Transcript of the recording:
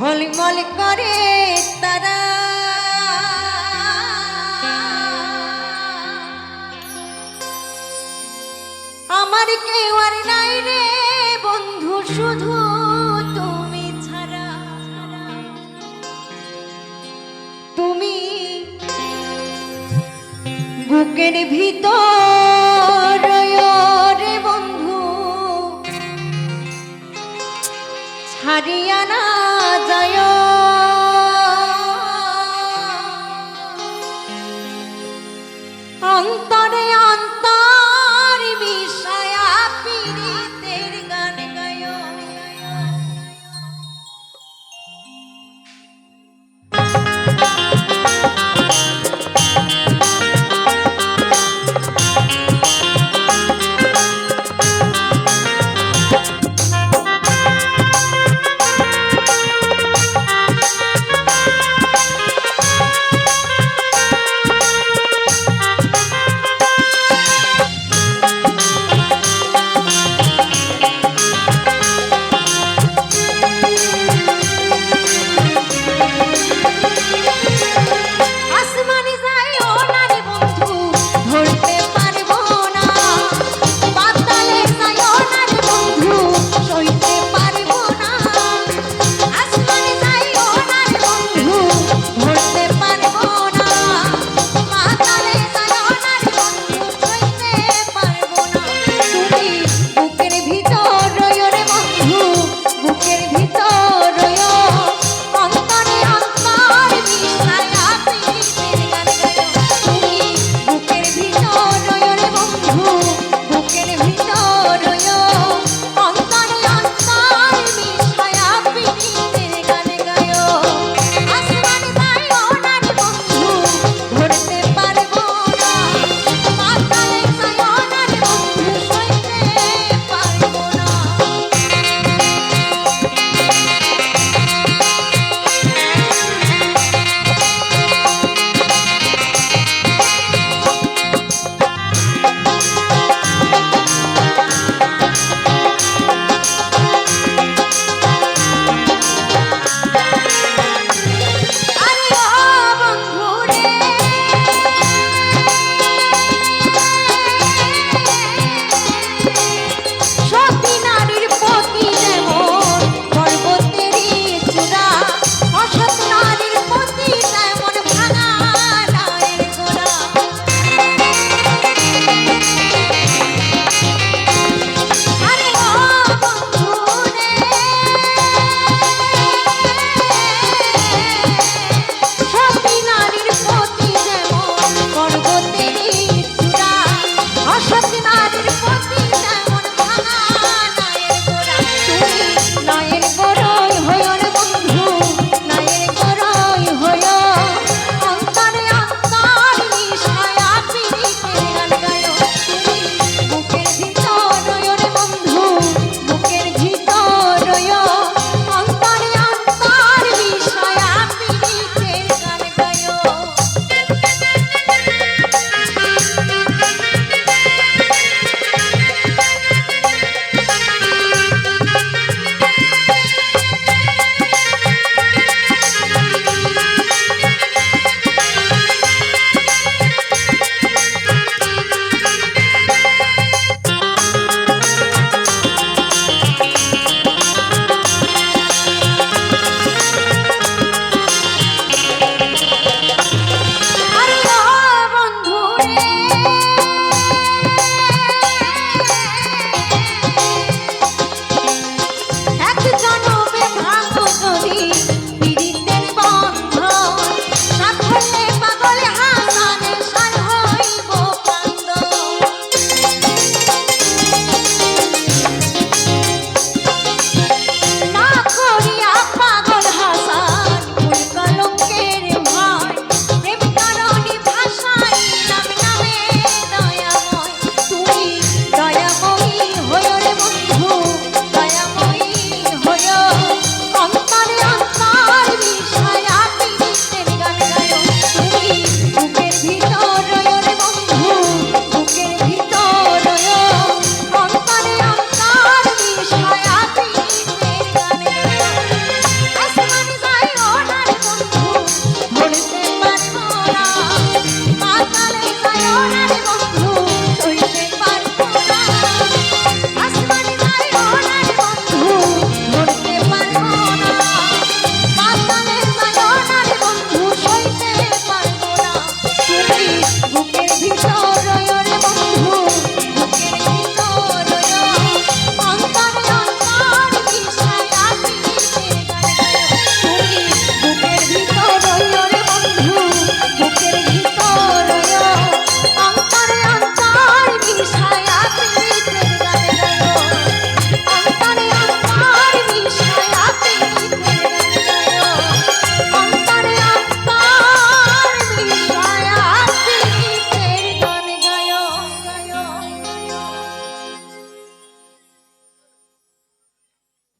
ঝলমল করে তারা। আমার কেউ আর নাই রে বন্ধু, শুধু তুমি ছাড়া। তুমি বুকের ভিতর রে বন্ধু, ছাড়িয়া না অন্ত